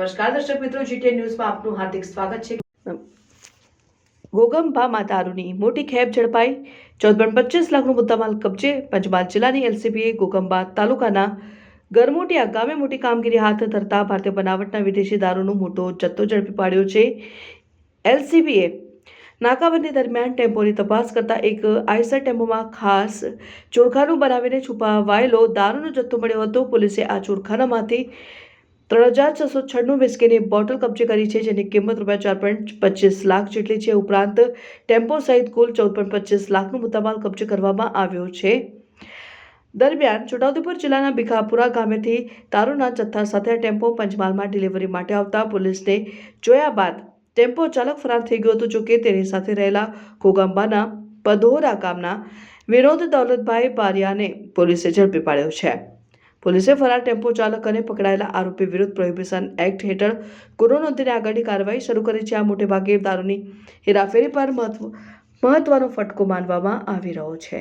નમસ્કાર, દર્શક મિત્રો જીટીએ ન્યૂઝમાં આપનું હાર્દિક સ્વાગત છે. ગોગંબામાં દારૂની મોટી ખેપ ઝડપાઈ. ચૌદ પોઈન્ટ પચીસ લાખનો મુદ્દામાલ કબજે. પંચમહાલ જિલ્લાની એલસીબીએ ગોગંબા તાલુકાના ગરમોટિયા ગામે મોટી કામગીરી હાથ ધરતા ભારતીય બનાવટના વિદેશી દારૂનો મોટો જથ્થો ઝડપી પાડ્યો છે. એલસીબીએ નાકાબંધી દરમિયાન ટેમ્પોની તપાસ કરતા એક આઈસર ટેમ્પોમાં ખાસ ચોરખાનું બનાવીને છુપાવાયેલો દારૂનો જથ્થો મળ્યો હતો. પોલીસે આ ચોરખાનામાંથી ત્રણ હજાર છસો છન્નું વિસ્કીની બોટલ કબજે કરી છે, જેની કિંમત રૂપિયા ચાર પોઈન્ટ પચીસ લાખ જેટલી છે. ઉપરાંત, ટેમ્પો સહિત કુલ ચૌદ પોઈન્ટ પચીસ લાખનો મુદ્દામાલ કબજે કરવામાં આવ્યો છે. દરમિયાન, છોટાઉદેપુર જિલ્લાના ભીખાપુરા ગામેથી દારૂના જથ્થા સાથે ટેમ્પો પંચમહાલમાં ડિલિવરી માટે આવતા પોલીસને જોયા બાદ ટેમ્પો ચાલક ફરાર થઈ ગયો હતો જોકે તેની સાથે રહેલા ઘોગાંબાના પધોરા ગામના વિનોદ દૌલતભાઈ બારિયાને પોલીસે ઝડપી પાડ્યો છે. પોલીસે ફરાર ટેમ્પો ચાલક અને પકડાયેલા આરોપી વિરુદ્ધ પ્રોહિબિશન એક્ટ હેઠળ ગુનો નોંધીને આગળની કાર્યવાહી શરૂ કરી છે. આ મોટે ભાગે દારૂની હેરાફેરી પર મહત્વ, મહત્વનો ફટકો માનવામાં આવી રહ્યો છે.